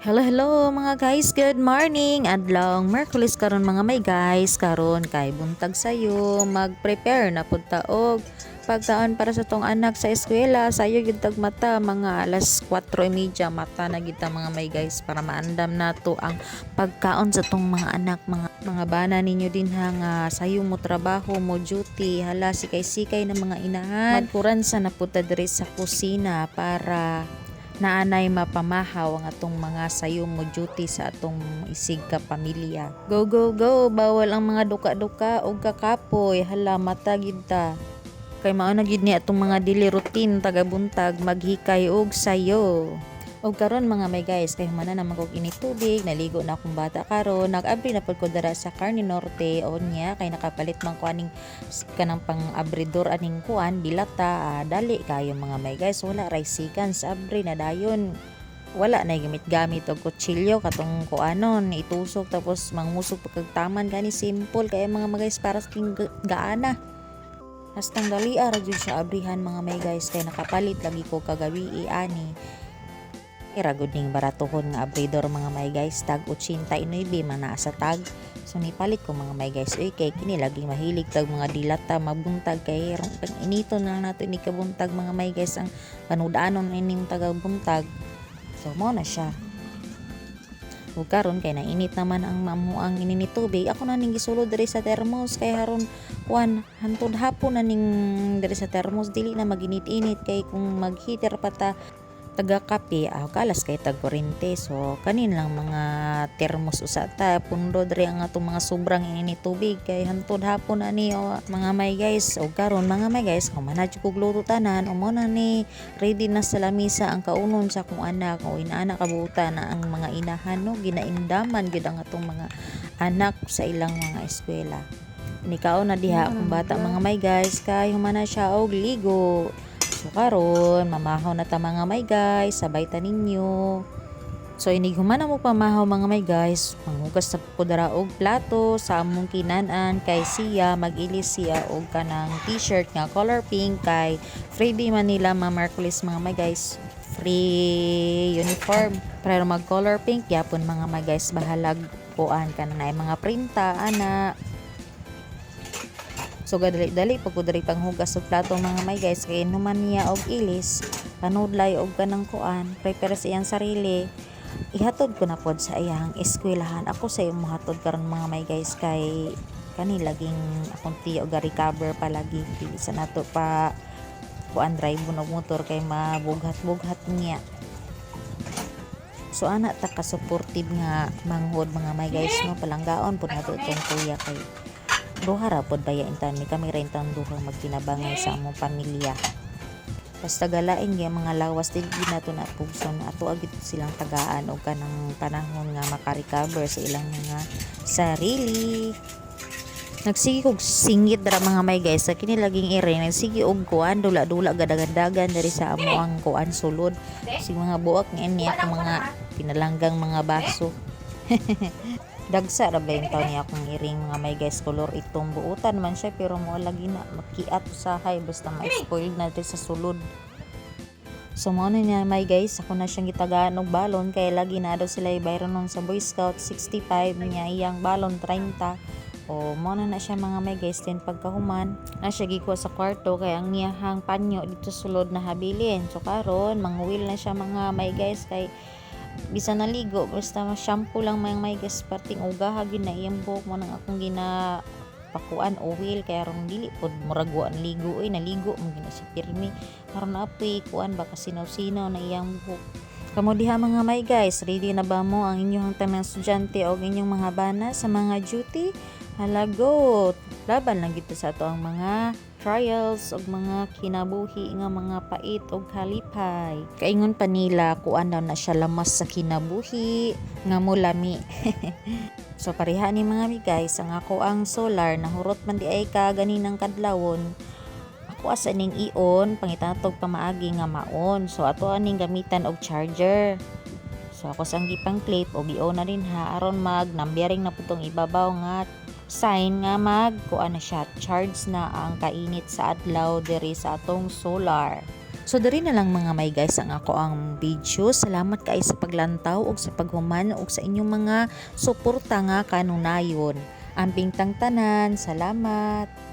Hello, hello mga guys. Good morning. Adlong Merkulis karon mga may guys. Karon kay buntag sayo mag-prepare na pud og pagkaon para sa tong anak sa eskwela. Sayo tag mata mga alas 4:30 mata na gid ta mga may guys para maandam nato ang pagkaon sa tong mga anak mga mga bana ninyo din ha nga sayo mo trabaho mo duty hala sikay-sikay na mga inahan. Magkuran sa naputa diri sa kusina para naanay mapamahaw ang atong mga sayo mo duty sa atong isig ka pamilya. Go go go, bawal ang mga duka-duka o kakapoy, hala mata gid ta. Kay mao na gid ni atong mga daily routine tagabuntag maghikay og sayo. Og karon mga may guys, kay humana naman kog ini tubig, naligo na akong bata karon, nag-abri na pud ko dara sa Carne Norte o niya kay nakapalit man ko aning kanang pang abridor aning kuan dilata ah, dali kayo mga may guys. Wala raysikan sa abri na dayon. Wala na gamit-gamit og kutsilyo katong kuanon itusok tapos mangmusok pagkagtaman gani simple. Kay mga mga guys para sa gaana. Hastang dali ara jud sa abrihan mga may guys kay nakapalit lagi ko kagabi ani Ira gud ning baratuhon nga abridor mga may guys tag 89 man naa sa tag So nipalit ko mga may guys, oy kay kini laging mahilig tag mga dilata mabuntag kay pag inito na nato ni kabuntag mga may guys ang panudanon ining taga buntag. So mo na siya. Ug karon kay nainit naman ang mamuang ini. Ako na ning gisulod diri sa thermos kay haron kuan hantod hapon na ning diri sa thermos dili na maginit-init kay kung mag-heater pa ta taga kape ah, kalas kay tag kurente so kanin lang mga termos usa ta. Pundo diri ang atong mga sobrang ini tubig. Kay hantod hapon ani o, mga may guys. O karon mga may guys kung manadyo kog luto tanan. O mo na ni ready na sa lamisa ang kaunon sa akong anak. O inaana kabuta na ang mga inahan no? Ginaindaman gid ang atong mga anak sa ilang mga eskwela. Nikaw na diha akong bata mga may guys. Kay humana siya og ligo So karon mamahaw na ta mga may guys, sabay ta ninyo. So inig humana mo pamahaw mga may guys, manghugas sa pudara og plato sa among kinanan kay siya mag-ilis siya og kanang t-shirt nga color pink kay Freebie Manila mga Markulis mga may guys free uniform pero mag color pink yapon mga may guys bahalag kuan ka mga printa ana So gadali-dali pag diri panghugas og plato mga may guys kay numan niya og ilis, panudlay og kanang kuan, prepare sa iyang sarili. Ihatod ko na pod sa iyang eskwelahan. Ako sa iyong mohatod karon mga may guys kay kani laging akong tiyo ga recover palagi sa nato pa kuan drive og motor kay mabughat-bughat niya. So ana ta ka supportive nga manghod mga may guys no palanggaon pud nato itong kuya kay duha ra pod baya intan mi kami ra intang duha magtinabangay sa among pamilya. Basta galain nga mga lawas dili nato na puson ato agit silang tagaan og kanang panahon nga makarecover sa ilang mga sarili. Nagsige kog singit dara mga may guys. Sa kini laging ire nagsige og kuan dula-dula gadagandagan dari sa amo ang kuan sulod. Sig mga buak nga niya mga pinalanggang mga baso dagsa ra ba yung taon niya akong iring mga may guys color itong buutan man siya pero mo lagi na makiat usahay basta ma-spoil na din sa sulod So mo na niya may guys, ako na siyang gitagaan og balon kay lagi na daw sila ibayron nun sa Boy Scout 65 niya iyang balon 30. O mo na na siya mga may guys din pagkahuman na siya gikuha sa kwarto kay ang niyahang panyo dito sulod na habilin. So karon manguwil na siya mga may guys kay bisa naligo basta shampoo lang may may gas parting ugaha gyud na iyang buhok mo nang akong gina pakuan oil kaya ron dili pod murag wa ligo oy naligo mo gina si pirmi aron apoy kuan baka sinaw-sinaw na iyang buhok Kamo diha mga may guys, ready na ba mo ang inyong tanang estudyante o inyong mga bana sa mga duty? Halagot! Laban lang gito sa ato ang mga trials og mga kinabuhi nga mga pait og kalipay. Kaingon pa nila kuan daw na siya lamas sa kinabuhi nga mulami. so pareha ni mga mi guys, ang ako ang solar nahurot man di ay ka ganinang kadlawon. Ako asa ning ion pangitatog pamaagi nga maon. So ato aning gamitan og charger. So ako sang gipang clip og ion na rin ha aron mag nambiyaring na putong ibabaw nga sign nga mag kuan na siya charge na ang kainit sa adlaw diri sa atong solar. So diri na lang mga may guys ang ako ang video. Salamat kay sa paglantaw ug sa paghuman ug sa inyong mga suporta nga kanunayon. Amping tang tanan. Salamat.